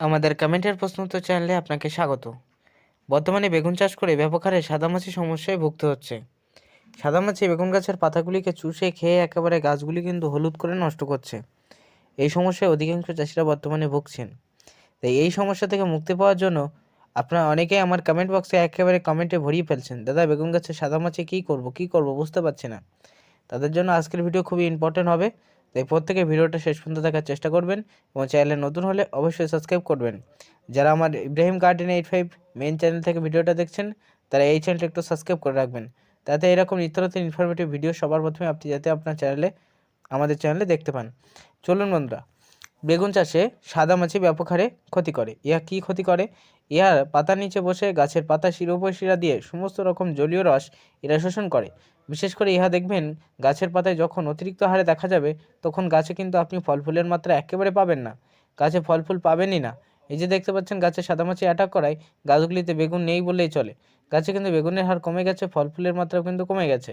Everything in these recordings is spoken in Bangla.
আমাদের কমেন্টের প্রশ্ন উত্তর চ্যানেলে আপনাকে স্বাগত। বর্তমানে বেগুন চাষ করে ব্যাপক হারে সাদামাছি সমস্যায় ভুগতে হচ্ছে। সাদামাছি বেগুন গাছের পাতাগুলিকে চুষে খেয়ে একেবারে গাছগুলি কিন্তু হলুদ করে নষ্ট করছে। এই সমস্যায় অধিকাংশ চাষিরা বর্তমানে ভুগছেন। তাই এই সমস্যা থেকে মুক্তি পাওয়ার জন্য আপনারা অনেকেই আমার কমেন্ট বক্সে একেবারে কমেন্টে ভরিয়ে ফেলছেন, দাদা, বেগুন গাছের সাদামাছি কী করব? কী করব? বুঝতে পারছি না। তাদের জন্য আজকের ভিডিও খুবই ইম্পর্টেন্ট হবে। তাই প্রত্যেকে ভিডিওটা শেষ পর্যন্ত দেখার চেষ্টা করবেন এবং চ্যানেলে নতুন হলে অবশ্যই সাবস্ক্রাইব করবেন। যারা আমার Ibrahim garden eight five main channel থেকে ভিডিওটা দেখছেন, তারা এই চ্যানেলটা একটু সাবস্ক্রাইব করে রাখবেন। তাতে এরকম নিত্যনতুন ইনফরমেটিভ ভিডিও সবার প্রথমে আপনি যাতে আপনার চ্যানেলে আমাদের চ্যানেলে দেখতে পান। চলুন বন্ধুরা বেগুন চাষে সাদা মাছি ব্যাপক হারে ক্ষতি করে। ইহা কী ক্ষতি করে? ইহার পাতার নিচে বসে গাছের পাতা শিরোপশিরা দিয়ে সমস্ত রকম জলীয় রস এরা শোষণ করে। বিশেষ করে ইহা দেখবেন, গাছের পাতায় যখন অতিরিক্ত হারে দেখা যাবে, তখন গাছে কিন্তু আপনি ফল ফুলের মাত্রা একেবারে পাবেন না। গাছে ফল ফুল পাবেনই না। এই যে দেখতে পাচ্ছেন, গাছে সাদামাছি অ্যাটাক করায় গাছগুলিতে বেগুন নেই বললেই চলে। গাছে কিন্তু বেগুনের হার কমে গেছে ফল ফুলের মাত্রাও কিন্তু কমে গেছে।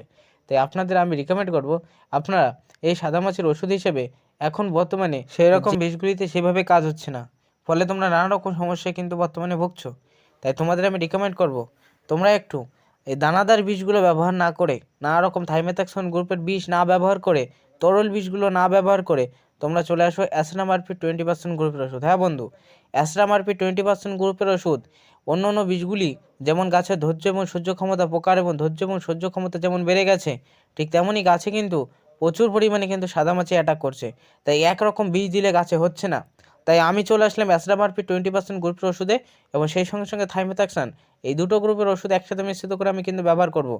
তাই আপনাদের আমি রিকমেন্ড করব, আপনারা এই সাদামাছির ওষুধ হিসেবে এখন বর্তমানে সেই রকম বিষগুলিতে সেভাবে কাজ হচ্ছে না। ফলে তোমরা নানা রকম সমস্যায় কিন্তু বর্তমানে ভুগছো। তাই তোমাদের আমি রিকমেন্ড করব তোমরা একটু এই দানাদার বিষগুলো ব্যবহার না করে নানা রকম থাইমেথাক্সন গ্রুপের বিষ না ব্যবহার করে তরল বিষগুলো না ব্যবহার করে তোমরা চলে আসো অ্যাসনামারপি টোয়েন্টি পার্সেন্ট গ্রুপের ওষুধ। হ্যাঁ বন্ধু অ্যাসনামারপি টোয়েন্টি পার্সেন্ট গ্রুপের ওষুধ অন্য অন্য বিষগুলি যেমন গাছের ধৈর্য এবং সহ্য ক্ষমতা প্রকার এবং ধৈর্য এবং সহ্য ক্ষমতা যেমন বেড়ে গেছে ঠিক তেমনই গাছে কিন্তু প্রচুর পরিমাণে কিন্তু সাদা মাছি অ্যাটাক করছে। তাই একরকম বীজ দিলে গাছে হচ্ছে না। তাই আমি চলে আসলাম অ্যাসরামারপি টোয়েন্টি পার্সেন্ট গ্রুপের ওষুধে এবং সেই সঙ্গে সঙ্গে থাইমেথাক্সান এই দুটো গ্রুপের ওষুধ একসাথে মিশ্রিত করে আমি কিন্তু ব্যবহার করব।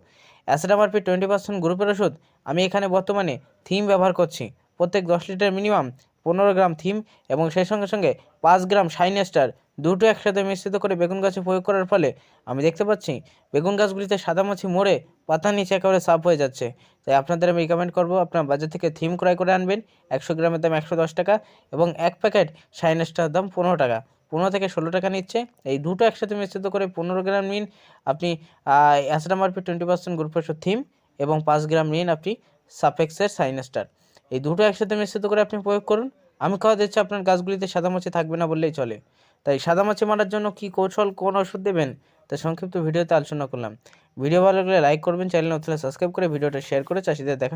অ্যাসরামারপি টোয়েন্টি পার্সেন্ট গ্রুপের ওষুধ আমি এখানে বর্তমানে থিম ব্যবহার করছি। প্রত্যেক দশ লিটার মিনিমাম পনেরো গ্রাম থিম এবং সেই সঙ্গে সঙ্গে পাঁচ গ্রাম শাইনেস্টার দুটো একসাথে মিশ্রিত করে বেগুন গাছে প্রয়োগ করার ফলে আমি দেখতে পাচ্ছি বেগুন গাছগুলিতে সাদামাছি মরে পাতা নিচে একেবারে সাফ হয়ে যাচ্ছে। তাই আপনাদের আমি রিকমেন্ড করব আপনার বাজার থেকে থিম ক্রয় করে আনবেন। একশো গ্রামের দাম একশো দশ টাকা এবং এক প্যাকেট শাইনেস্টার দাম পনেরো টাকা। পনেরো থেকে ষোলো টাকা নিচ্ছে। এই দুটো একসাথে মিশ্রিত করে পনেরো গ্রাম নিন। আপনি অ্যাসডামারপি টোয়েন্টি পার্সেন্ট গ্রুপ ওষুধ থিম এবং পাঁচ গ্রাম নিন আপনি সাপেক্সের সাইনেস্টার এই দুটো একসাথে মিশ্রিত করে আপনি প্রয়োগ করুন। আমি খাওয়া দিচ্ছি আপনার গাছগুলিতে সাদামাছি থাকবে না বললেই চলে। তাই সাদা মাছি মারার জন্য কি কৌশল, কোন ওষুধ দেবেন তা সংক্ষিপ্ত ভিডিওতে আলোচনা করলাম। ভিডিও ভালো লাগলে লাইক করবেন চ্যানেল নতুন সাবস্ক্রাইব করে ভিডিওটা শেয়ার করে চাষিদের দেখা